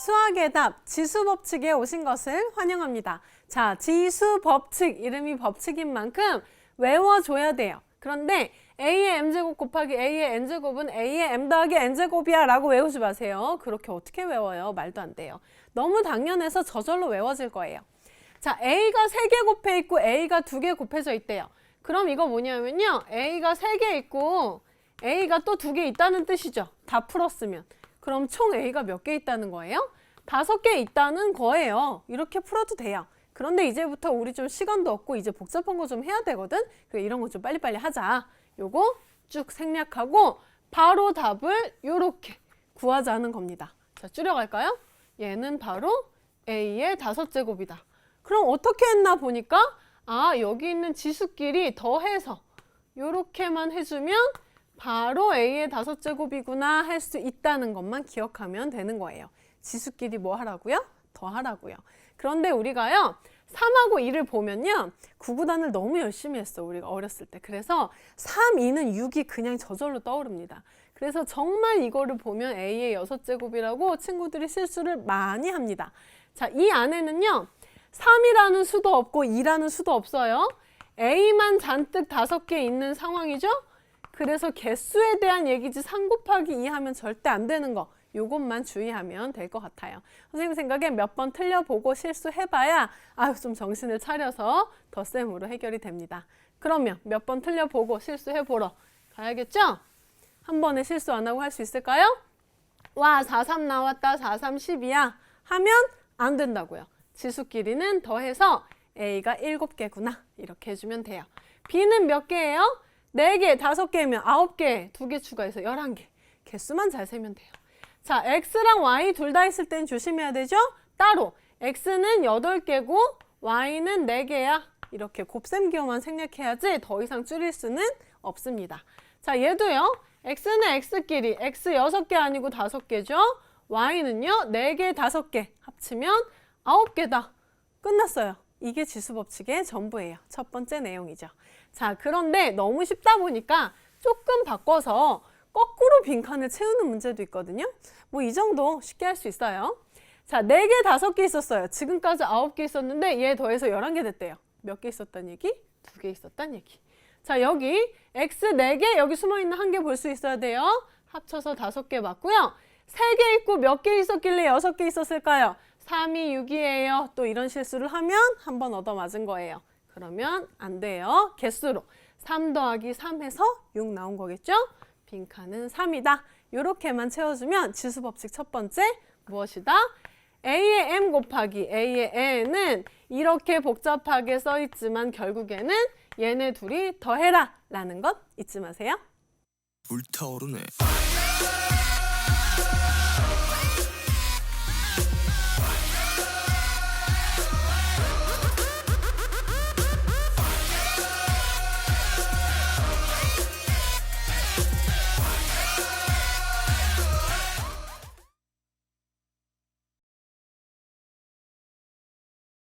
수학의 답 지수 법칙에 오신 것을 환영합니다. 자, 지수 법칙 이름이 법칙인 만큼 외워줘야 돼요. 그런데 a의 m제곱 곱하기 a의 n제곱은 a의 m 더하기 n제곱이야 라고 외우지 마세요. 그렇게 어떻게 외워요? 말도 안 돼요. 너무 당연해서 저절로 외워질 거예요. 자, a가 3개 곱해 있고 a가 2개 곱해져 있대요. 그럼 이거 뭐냐면요. a가 3개 있고 a가 또 2개 있다는 뜻이죠. 다 풀었으면. 그럼 총 a가 몇 개 있다는 거예요? 다섯 개 있다는 거예요. 이렇게 풀어도 돼요. 그런데 이제부터 우리 좀 시간도 없고 이제 복잡한 거 좀 해야 되거든. 그래 이런 거 좀 빨리빨리 하자. 요거 쭉 생략하고 바로 답을 요렇게 구하자는 겁니다. 자, 줄여갈까요? 얘는 바로 a의 다섯 제곱이다. 그럼 어떻게 했나 보니까 아, 여기 있는 지수끼리 더해서 요렇게만 해주면 바로 a의 다섯 제곱이구나 할 수 있다는 것만 기억하면 되는 거예요. 지수끼리 뭐 하라고요? 더 하라고요. 그런데 우리가요. 3하고 2를 보면요. 구구단을 너무 열심히 했어. 우리가 어렸을 때. 그래서 3, 2는 6이 그냥 저절로 떠오릅니다. 그래서 정말 이거를 보면 a의 여섯 제곱이라고 친구들이 실수를 많이 합니다. 자, 이 안에는요. 3이라는 수도 없고 2라는 수도 없어요. a만 잔뜩 다섯 개 있는 상황이죠. 그래서 개수에 대한 얘기지 3 곱하기 2 하면 절대 안 되는 거. 요것만 주의하면 될 것 같아요. 선생님 생각에 몇 번 틀려보고 실수해봐야 아유 좀 정신을 차려서 덧셈으로 해결이 됩니다. 그러면 몇 번 틀려보고 실수해보러 가야겠죠? 한 번에 실수 안 하고 할 수 있을까요? 와, 4, 3 나왔다. 4, 3, 10이야. 하면 안 된다고요. 지수끼리는 더해서 A가 7개구나. 이렇게 해주면 돼요. B는 몇 개예요? 4개, 5개면 9개, 2개 추가해서 11개. 개수만 잘 세면 돼요. 자, X랑 Y 둘 다 있을 땐 조심해야 되죠? 따로. X는 8개고 Y는 4개야. 이렇게 곱셈 기호만 생략해야지 더 이상 줄일 수는 없습니다. 자, 얘도요. X는 X끼리 X 6개 아니고 5개죠. Y는요. 4개, 5개 합치면 9개다. 끝났어요. 이게 지수 법칙의 전부예요. 첫 번째 내용이죠. 자, 그런데 너무 쉽다 보니까 조금 바꿔서 거꾸로 빈칸을 채우는 문제도 있거든요. 뭐 이 정도 쉽게 할 수 있어요. 자, 4개, 5개 있었어요. 지금까지 9개 있었는데 얘 더해서 11개 됐대요. 몇 개 있었단 얘기? 2개 있었단 얘기. 자, 여기 x 4개 여기 숨어 있는 한 개 볼 수 있어야 돼요. 합쳐서 5개 맞고요. 3개 있고 몇 개 있었길래 6개 있었을까요? 3이 6이에요. 또 이런 실수를 하면 한 번 얻어 맞은 거예요. 그러면 안 돼요. 개수로 3 더하기 3 해서 6 나온 거겠죠? 빈칸은 3이다. 이렇게만 채워주면 지수 법칙 첫 번째 무엇이다? a의 m 곱하기 a의 n은 이렇게 복잡하게 써 있지만 결국에는 얘네 둘이 더해라 라는 것 잊지 마세요. 불타오르네.